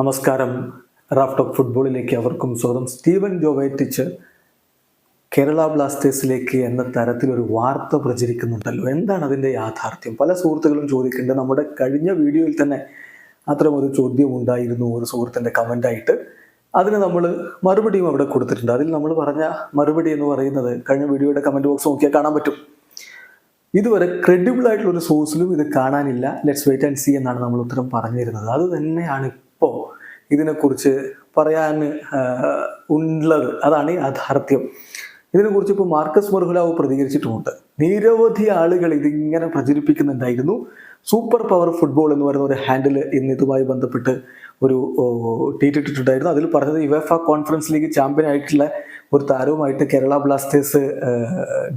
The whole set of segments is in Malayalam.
നമസ്കാരം. റാഫ്റ്റ് ഓഫ് ഫുട്ബോളിലേക്ക് അവർക്കും സ്വാഗതം. സ്റ്റീവൻ ജോവൈറ്റിച്ച് കേരള ബ്ലാസ്റ്റേഴ്സിലേക്ക് എന്ന തരത്തിലൊരു വാർത്ത പ്രചരിക്കുന്നുണ്ടല്ലോ. എന്താണ് അതിന്റെ യാഥാർത്ഥ്യം? പല സുഹൃത്തുക്കളും ചോദിക്കുന്നുണ്ട്. നമ്മുടെ കഴിഞ്ഞ വീഡിയോയിൽ തന്നെ അത്തരം ഒരു ചോദ്യം ഉണ്ടായിരുന്നു ഒരു സുഹൃത്തിന്റെ കമന്റായിട്ട്. അതിന് നമ്മൾ മറുപടിയും അവിടെ കൊടുത്തിട്ടുണ്ട്. അതിൽ നമ്മൾ പറഞ്ഞ മറുപടി എന്ന് പറയുന്നത് കഴിഞ്ഞ വീഡിയോയുടെ കമന്റ് ബോക്സ് നോക്കിയാൽ കാണാൻ പറ്റും. ഇതുവരെ ക്രെഡിബിൾ ആയിട്ടുള്ള ഒരു സോഴ്സിലും ഇത് കാണാനില്ല. ലെറ്റ്സ് വെയിറ്റ് ആൻഡ് സി എന്നാണ് നമ്മൾ ഉത്തരം പറഞ്ഞിരുന്നത്. അത് തന്നെയാണ് ഇപ്പോൾ ഇതിനെക്കുറിച്ച് പറയാൻ ഉള്ളത് അതാണ് യാഥാർത്ഥ്യം. ഇതിനെക്കുറിച്ച് ഇപ്പോൾ മാർക്കസ് മർഹുലാവ് പ്രതികരിച്ചിട്ടുമുണ്ട്. നിരവധി ആളുകൾ ഇതിങ്ങനെ പ്രചരിപ്പിക്കുന്നുണ്ടായിരുന്നു. സൂപ്പർ പവർ ഫുട്ബോൾ എന്ന് പറയുന്ന ഒരു ഹാൻഡിൽ ഇന്ന് ഇതുമായി ബന്ധപ്പെട്ട് ഒരു ട്വീറ്റ് ഇട്ടിട്ടുണ്ടായിരുന്നു അതിൽ പറഞ്ഞത് യുവേഫ കോൺഫറൻസ് ലീഗ് ചാമ്പ്യൻ ആയിട്ടുള്ള ഒരു താരവുമായിട്ട് കേരള ബ്ലാസ്റ്റേഴ്സ്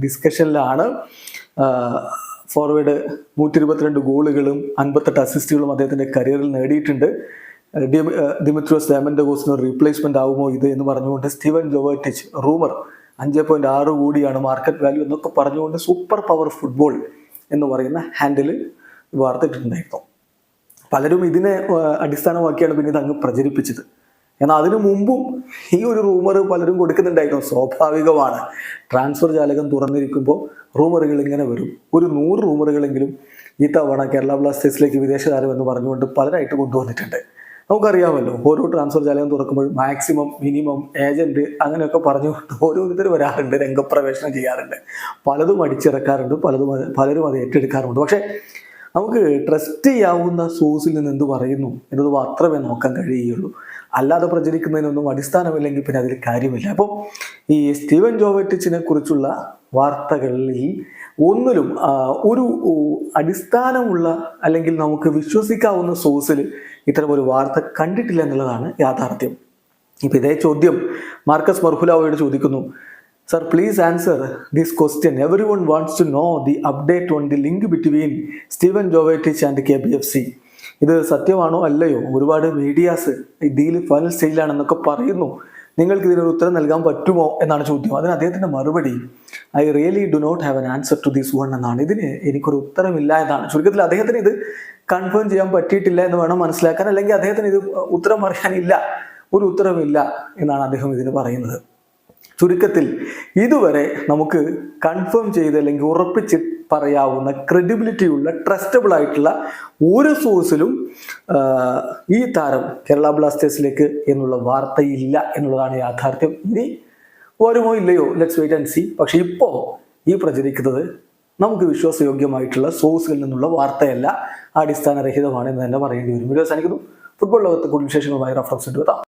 ഡിസ്കഷനിലാണ് ഫോർവേഡ് നൂറ്റി ഇരുപത്തിരണ്ട് ഗോളുകളും അൻപത്തെട്ട് അസിസ്റ്റുകളും അദ്ദേഹത്തിന്റെ കരിയറിൽ നേടിയിട്ടുണ്ട്. ഡി- ഏഹ് ദിമിത്രിയോസ് ഡാമൻഡഗോസിന് റീപ്ലേസ്മെന്റ് ആവുമോ ഇത് എന്ന് പറഞ്ഞുകൊണ്ട് സ്റ്റീവൻ ജോവേറ്റിച്ച് റൂമർ അഞ്ച് പോയിന്റ് ആറ് കോടിയാണ് മാർക്കറ്റ് വാല്യൂ എന്നൊക്കെ പറഞ്ഞുകൊണ്ട് സൂപ്പർ പവർ ഫുട്ബോൾ എന്ന് പറയുന്ന ഹാൻഡിൽ വാർത്തിട്ടുണ്ടായിരുന്നു പലരും ഇതിനെ അടിസ്ഥാനമാക്കിയാണ് പിന്നെ ഇത് അങ്ങ് പ്രചരിപ്പിച്ചത്. എന്നാൽ അതിനു മുമ്പും ഈ ഒരു റൂമർ പലരും കൊടുക്കുന്നുണ്ടായിരുന്നു. സ്വാഭാവികമാണ്. ട്രാൻസ്ഫർ ജാലകം തുറന്നിരിക്കുമ്പോൾ റൂമറുകൾ ഇങ്ങനെ വരും. ഒരു നൂറ് റൂമറുകളെങ്കിലും ഈ തവണ കേരള ബ്ലാസ്റ്റേഴ്സിലേക്ക് വിദേശ താരം എന്ന് പറഞ്ഞുകൊണ്ട് പലരായിട്ട് കൊണ്ടുവന്നിട്ടുണ്ട്. നമുക്കറിയാമല്ലോ ഓരോ ട്രാൻസ്ഫർ ജാലകം തുറക്കുമ്പോൾ മാക്സിമം മിനിമം ഏജന്റ് അങ്ങനെയൊക്കെ പറഞ്ഞു ഓരോരുത്തർ വരാറുണ്ട് രംഗപ്രവേശനം ചെയ്യാറുണ്ട്. പലതും അടിച്ചിറക്കാറുണ്ട് പലതും പലരും അത് ഏറ്റെടുക്കാറുണ്ട് പക്ഷേ നമുക്ക് ട്രസ്റ്റ് ചെയ്യാവുന്ന സോഴ്സിൽ നിന്ന് എന്ത് പറയുന്നു എന്നത് മാത്രമേ നോക്കാൻ കഴിയുകയുള്ളൂ. അല്ലാതെ പ്രചരിക്കുന്നതിനൊന്നും അടിസ്ഥാനമില്ലെങ്കിൽ പിന്നെ അതിൽ കാര്യമില്ല. അപ്പോൾ ഈ സ്റ്റീവൻ ജോവറ്റിച്ചിനെ കുറിച്ചുള്ള വാർത്തകളിൽ ഒന്നിലും ഒരു അടിസ്ഥാനമുള്ള അല്ലെങ്കിൽ നമുക്ക് വിശ്വസിക്കാവുന്ന സോഴ്സിൽ ഇത്തരം ഒരു വാർത്ത കണ്ടിട്ടില്ല എന്നുള്ളതാണ് യാഥാർത്ഥ്യം. ഇപ്പം ഇതേ ചോദ്യം മാർക്കസ് മർഹുലാവോട് ചോദിക്കുന്നു. Sir please answer this question everyone wants to know the update on the link between Steven Jovetic and K B F C ഇത് സത്യമാണോ അല്ലയോ? ഒരുപാട് മീഡിയാസ് ഡീൽ ഫൈനൽ സ്റ്റേജിലാണെന്നൊക്കെ പറയുന്നു. നിങ്ങൾക്ക് ഇതിനൊരു ഉത്തരം നൽകാൻ പറ്റുമോ എന്നാണ് ചോദ്യം. അതിന് അദ്ദേഹത്തിന്റെ മറുപടി I really do not have an answer to this one എന്നാണ്. ഇതിന് എനിക്കൊരു ഉത്തരമില്ല എന്നാണ്. ചുരുക്കത്തിൽ അദ്ദേഹത്തിന് ഇത് കൺഫേം ചെയ്യാൻ പറ്റിയിട്ടില്ല എന്ന് വേണം മനസ്സിലാക്കാൻ അല്ലെങ്കിൽ അദ്ദേഹത്തിന് ഇത് ഉത്തരം പറയാനില്ല ഒരു ഉത്തരമില്ല എന്നാണ് അദ്ദേഹം ഇതിന് പറയുന്നത്. ചുരുക്കത്തിൽ ഇതുവരെ നമുക്ക് കൺഫേം ചെയ്ത് അല്ലെങ്കിൽ ഉറപ്പിച്ച് പറയാവുന്ന ക്രെഡിബിലിറ്റി ഉള്ള ട്രസ്റ്റബിൾ ആയിട്ടുള്ള ഒരു സോഴ്സിലും ഈ താരം കേരള ബ്ലാസ്റ്റേഴ്സിലേക്ക് എന്നുള്ള വാർത്തയില്ല എന്നുള്ളതാണ് യാഥാർത്ഥ്യം. ഇനി വരുമോ ഇല്ലയോ? ലെറ്റ്സ് വെയിറ്റ് ആൻഡ് സി പക്ഷെ ഇപ്പോൾ ഈ പ്രചരിക്കുന്നത് നമുക്ക് വിശ്വാസയോഗ്യമായിട്ടുള്ള സോഴ്സുകളിൽ നിന്നുള്ള വാർത്തയല്ല അടിസ്ഥാനരഹിതമാണ് എന്ന് തന്നെ പറയേണ്ടി വരും. വീഡിയോ അവസാനിക്കുന്നു. ഫുട്ബോൾ ലോകത്തെ കൂടുതൽ വിശേഷങ്ങളുമായി റഫറൻസ് എടുത്താം